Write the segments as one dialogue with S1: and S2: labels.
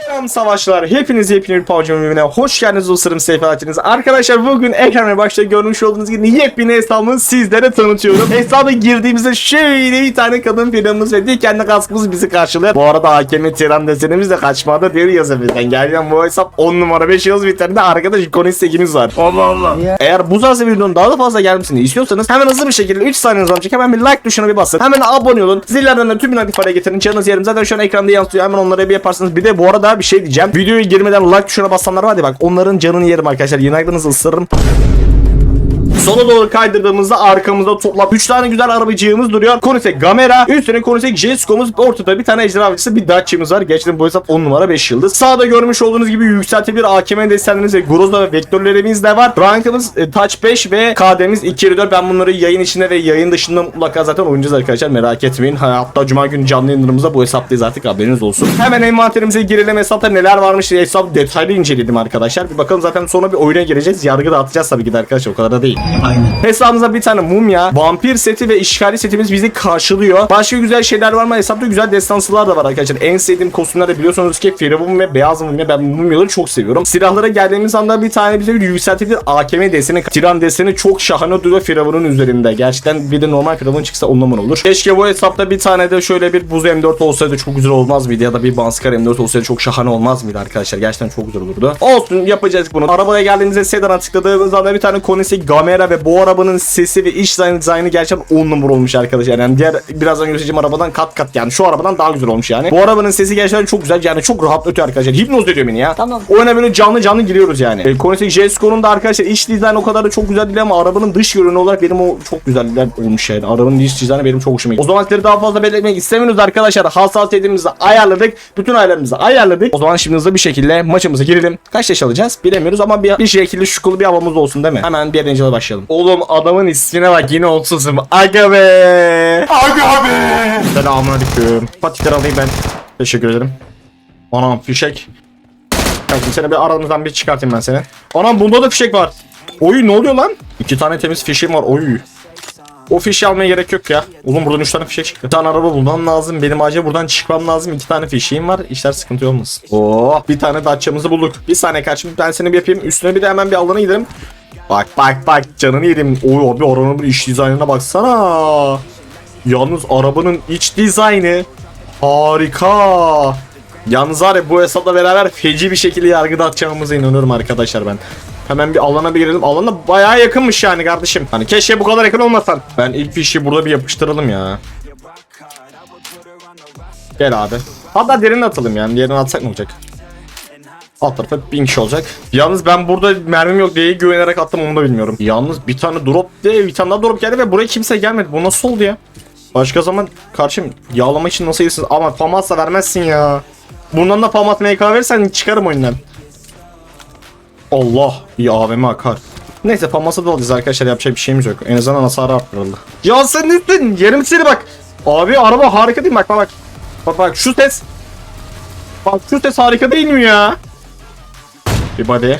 S1: Selam savaşlar. Hepiniz yepyeni bir PUBG bölümüne hoş geldiniz dostlarım sefahatiniz. Arkadaşlar bugün ekrana başta görmüş olduğunuz gibi yepyeni hesabımı sizlere tanıtıyorum. Hesaba girdiğimizde şöyle bir tane kadın planımız ve dikenli kaskımız bizi karşılıyor. Bu arada hakemi tiran desenimiz de kaçmada deri yazabilirden. Gerçekten bu hesap 10 numara 5 yıldız bir tane de arkadaş ikonik sekimiz var. Allah Allah. Eğer bu tarz videonun daha da fazla gelmesini istiyorsanız hemen hızlı bir şekilde 3 saniye zaman hemen bir like tuşuna bir basın. Hemen abone olun. Zillerden de tümünü aktif hale getirin. Canınız yerim zaten şu an ekranda yansıyor. Hemen onlara bir yaparsınız. Bir de bu arada bir şey diyeceğim. Videoya girmeden like tuşuna basanlar var ya bak onların canını yerim arkadaşlar. Yanaklarınızı ısırırım. Sola doğru kaydırdığımızda arkamızda toplam 3 tane güzel arabacığımız duruyor. Konisek Gamera, üstüne Konisek Jesco'muz, ortada bir tane ejderha avcısı, bir Dacia'mız var. Gerçekten bu hesap 10 numara 5 yıldız. Sağda görmüş olduğunuz gibi yükseltilir AKM desenlerimiz ve Grozla ve vektörlerimiz de var. Rankımız e, Touch 5 ve KD'miz 2 4. Ben bunları yayın içinde ve yayın dışında mutlaka zaten oynayacağız arkadaşlar. Merak etmeyin. Ha, Hatta Cuma günü canlı yayınlarımızda bu hesaptayız artık haberiniz olsun. Hemen envanterimize girelim. Hesapta neler varmış diye hesabı detaylı inceledim arkadaşlar. Bir bakalım zaten sonra bir oyuna gireceğiz. Yargı dağıtacağız tabii ki de arkadaşlar. O kadar da değil. Hesabımıza bir tane mumya, vampir seti ve işgali setimiz bizi karşılıyor. Başka güzel şeyler var mı? Hesapta güzel destansılar da var arkadaşlar. En sevdiğim kostümler de biliyorsunuz ki Firavun ve Beyaz Mumya. Ben mumyaları çok seviyorum. Silahlara geldiğimiz anda bir tane bize bir yükseltilir AKM deseni, Tiran deseni çok şahane duruyor Firavun'un üzerinde. Gerçekten bir de normal Firavun çıksa onlaman olur. Keşke bu hesapta bir tane de şöyle bir buz M4 olsaydı çok güzel olmaz mıydı? Ya da bir Banskar M4 olsaydı çok şahane olmaz mıydı arkadaşlar? Gerçekten çok güzel olurdu. Olsun yapacağız bunu. Arabaya geldiğimizde sedana tıkladığımız anda bir tane Koenigsegg Gamera ve bu arabanın sesi ve iç dizaynı, gerçekten 10 numara olmuş arkadaşlar. Yani diğer birazdan göstereceğim arabadan kat kat yani şu arabadan daha güzel olmuş yani. Bu arabanın sesi gerçekten çok güzel yani çok rahat ötüyor arkadaşlar. Hipnoz ediyor beni ya.
S2: Tamam.
S1: Oyuna böyle canlı canlı giriyoruz yani. E, Koenigsegg Jesco'nun da arkadaşlar iç dizaynı o kadar da çok güzel değil ama arabanın dış görünümü olarak benim o çok güzeller olmuş yani. Arabanın iç dizaynı benim çok hoşuma gitti. O zaman sizleri daha fazla belirtmek istemiyoruz arkadaşlar. Hassasiyetimizi ayarladık. Bütün ayarlarımızı ayarladık. O zaman şimdi hızlı bir şekilde maçımıza girelim. Kaç yaş alacağız bilemiyoruz ama bir, bir şekilde şukulu bir havamız olsun değil mi? Hemen bir eğlenceli başlayalım. Oğlum adamın ismine bak yine olsuzum. Aga be. Aga be. Selamünaleyküm. Patikleri alayım ben. Teşekkür ederim. Anam fişek. Kanka seni bir aramızdan bir çıkartayım ben seni. Anam bunda da fişek var. Oy ne oluyor lan? İki tane temiz fişeğim var. Oy. O fişi almaya gerek yok ya. Oğlum buradan 3 tane fişek çıktı. Bir tane araba bulmam lazım. Benim acil buradan çıkmam lazım. 2 tane fişeğim var. İşler sıkıntı olmasın. Oo, bir tane Dacia'mızı bulduk. Bir saniye kaçım ben seni bir yapayım. Üstüne bir de hemen bir alana gidelim. Bak bak bak canını yedim. Oy abi arabanın iç dizaynına baksana. Yalnız arabanın iç dizaynı harika. Yalnız var ya bu hesapla beraber feci bir şekilde yargıda atacağımıza inanıyorum arkadaşlar ben. Hemen bir alana bir girelim. Alana bayağı yakınmış yani kardeşim. Hani keşke bu kadar yakın olmasan. Ben ilk fişi burada bir yapıştıralım ya. Gel abi. Hatta derin atalım yani. Derin atsak ne olacak? Alt tarafa 1000 kişi olacak. Yalnız ben burada mermim yok diye güvenerek attım onu da bilmiyorum. Yalnız bir tane drop de bir tane daha drop geldi ve buraya kimse gelmedi. Bu nasıl oldu ya? Başka zaman karşım yağlama için nasıl iyisin? Ama famatsa vermezsin ya. Bundan da famat MK verirsen çıkarım oyundan. Allah bir AVM akar. Neyse faması da alacağız arkadaşlar yapacak bir şeyimiz yok. En azından hasarı arttırıldı. Ya sen nesin? Yerim seni bak. Abi araba harika değil mi? Bak bak bak. Bak bak şu ses. Bak şu ses harika değil mi ya? Bir body.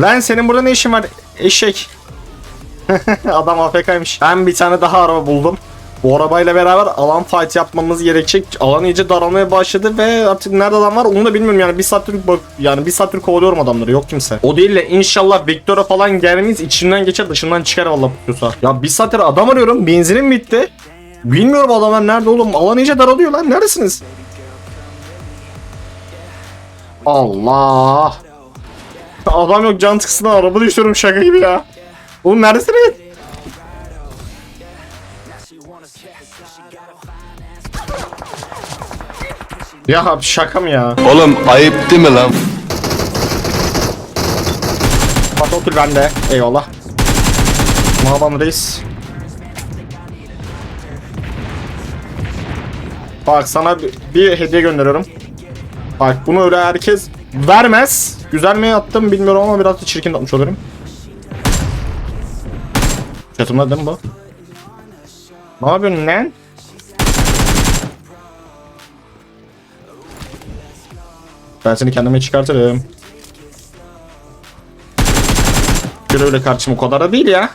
S1: Lan senin burada ne işin var? Eşek. Adam AFK'ymış. Ben bir tane daha araba buldum. Bu arabayla beraber alan fight yapmamız gerekecek. Alan iyice daralmaya başladı ve artık nerede adam var onu da bilmiyorum yani bir saattir bak yani bir saattir kovalıyorum adamları yok kimse. O değil de inşallah Victor'a falan gelmeyiz içinden geçer dışından çıkar valla pusuyorsa. Ya bir saattir adam arıyorum benzinim bitti. Bilmiyorum adamlar nerede oğlum alan iyice daralıyor lan neredesiniz? Allah. Adam yok can tıksına araba düşüyorum şaka gibi ya. Oğlum neredesiniz? Ya şaka mı ya?
S3: Oğlum ayıp değil mi lan?
S1: Patokül bende. Eyvallah. Mahaban reis. Bak sana bir hediye gönderiyorum. Bak bunu öyle herkes vermez. Güzel mi attım bilmiyorum ama biraz da çirkin atmış olurum. Çatımda değil mi bu? Ne yapıyorsun lan? Ben seni kendime çıkartırım. Güle öyle kardeşim o kadar da değil ya.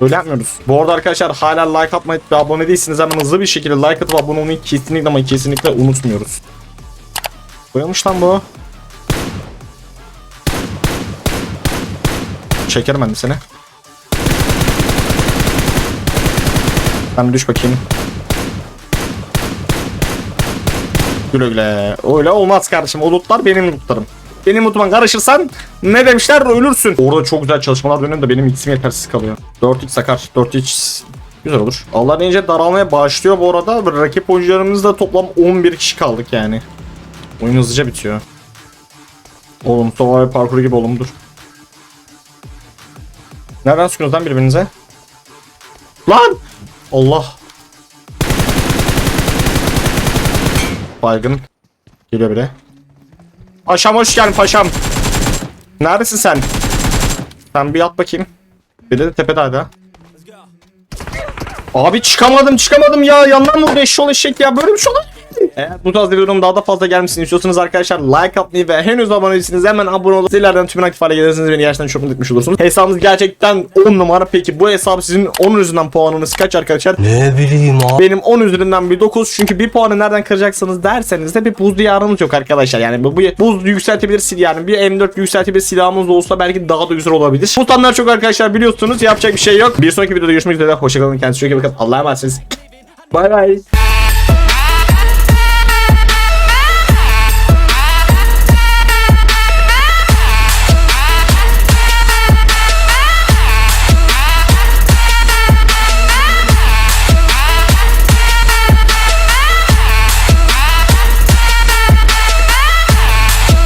S1: Öyle yapmıyoruz. Bu arada arkadaşlar hala like atmayıp ve abone değilsiniz hemen hızlı bir şekilde like atıp abone olmayı kesinlikle ama kesinlikle unutmuyoruz. Buymuş lan bu. Çekerim ben de seni. Bir düş bakayım. Güle güle. Öyle olmaz kardeşim. O lootlar benim lootlarım. Benim lootuma karışırsan ne demişler ölürsün. Orada çok güzel çalışmalar dönüyor da benim x'im yetersiz kalıyor. 4x sakar. 4x güzel olur. Allah deyince daralmaya başlıyor bu arada. Rakip oyuncularımızda toplam 11 kişi kaldık yani. Oyun hızlıca bitiyor. Oğlum survival parkuru gibi oğlum dur. Nereden sıkıyorsunuz lan birbirinize? Lan! Allah! Baygın. Geliyor biri. Paşam hoş geldin paşam. Neredesin sen? Sen bir at bakayım. Bir de tepede hala. Abi çıkamadım çıkamadım ya. Yandan mı eşşol eşek ya. Böyle bir şey olur. Eğer bu tarz videoların daha da fazla gelmesini istiyorsanız arkadaşlar like atmayı ve henüz abone değilsiniz hemen abone olup zillerden tümünü aktif hale gelirseniz beni gerçekten çok mutlu etmiş olursunuz. Hesabımız gerçekten 10 numara. Peki bu hesabı sizin 10 üzerinden puanınız kaç arkadaşlar?
S2: Ne bileyim abi.
S1: Benim 10 üzerinden bir 9 çünkü bir puanı nereden kıracaksınız derseniz de bir buz diyarımız yok arkadaşlar. Yani bu, bu buz yükseltebilir sil yani bir M4 yükseltebilir silahımız olsa belki daha da güzel olabilir. Bu tanlar çok arkadaşlar biliyorsunuz yapacak bir şey yok. Bir sonraki videoda görüşmek üzere. Hoşçakalın kendinize çok iyi bakın. Allah'a emanetsiniz. Bay bay.